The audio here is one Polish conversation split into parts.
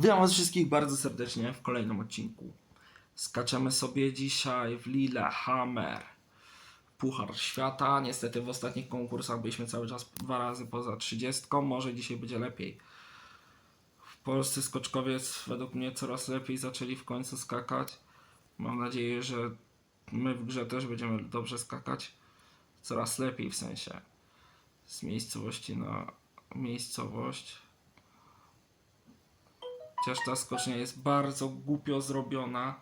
Witam Was wszystkich bardzo serdecznie w kolejnym odcinku. Skaczemy sobie dzisiaj w Lillehammer. Puchar Świata. Niestety w ostatnich konkursach byliśmy cały czas dwa razy poza 30. Może dzisiaj będzie lepiej. W Polsce skoczkowiec według mnie coraz lepiej zaczęli w końcu skakać. Mam nadzieję, że my w grze też będziemy dobrze skakać. Coraz lepiej w sensie. Z miejscowości na miejscowość. Chociaż ta skocznia jest bardzo głupio zrobiona.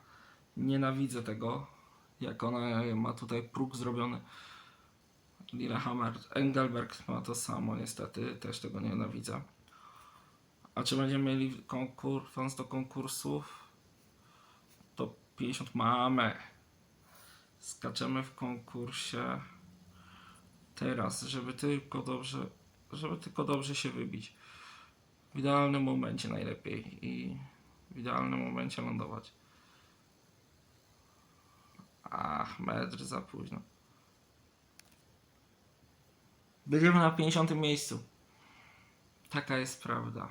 Nienawidzę tego. Jak ona ma tutaj próg zrobiony. Lillehammer. Engelberg ma to samo, niestety. Też tego nienawidzę. A czy będziemy mieli konkurs do konkursów? To 50 mamy. Skaczemy w konkursie. Teraz, żeby tylko dobrze, żeby tylko dobrze się wybić w idealnym momencie najlepiej i w idealnym momencie lądować. Ach, metr za późno. Będziemy na 50 miejscu. Taka jest prawda.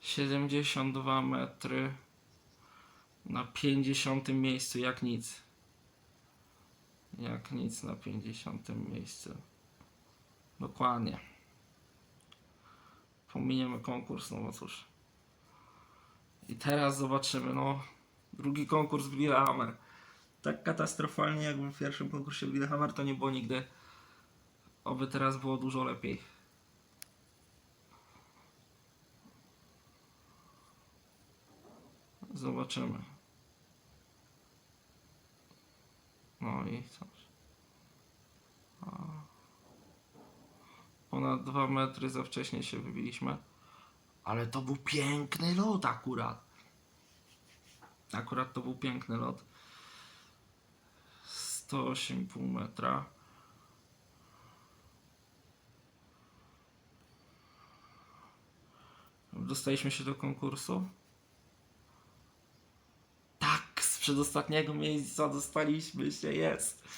72 metry na 50 miejscu, jak nic. Jak nic na 50 miejscu. Dokładnie pominiemy konkurs, no bo cóż. I teraz zobaczymy, no, drugi konkurs w Lillehammer. Tak katastrofalnie jak w pierwszym konkursie w Lillehammer to nie było nigdy. Oby teraz było dużo lepiej. Zobaczymy. No i cóż. Ponad 2 metry za wcześnie się wybiliśmy. Ale to był piękny lot akurat. Akurat to był piękny lot. 108,5 metra. Dostaliśmy się do konkursu. Tak, z przedostatniego miejsca dostaliśmy się, jest.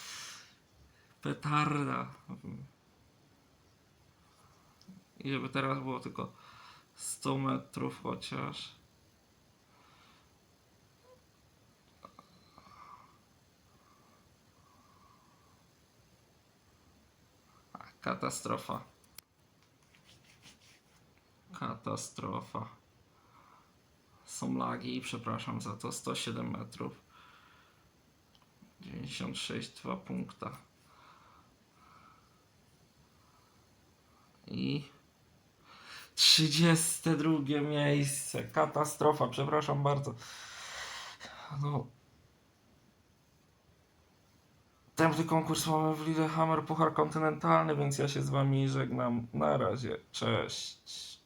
Petarda. I żeby teraz było tylko 100 metrów chociaż. Katastrofa. Katastrofa. Są lagi, przepraszam za to. 107 metrów. 96, 2 punkta. I 32 miejsce. Katastrofa, przepraszam bardzo. No. Następny konkurs mamy w Lillehammer Puchar Kontynentalny, więc ja się z wami żegnam. Na razie. Cześć.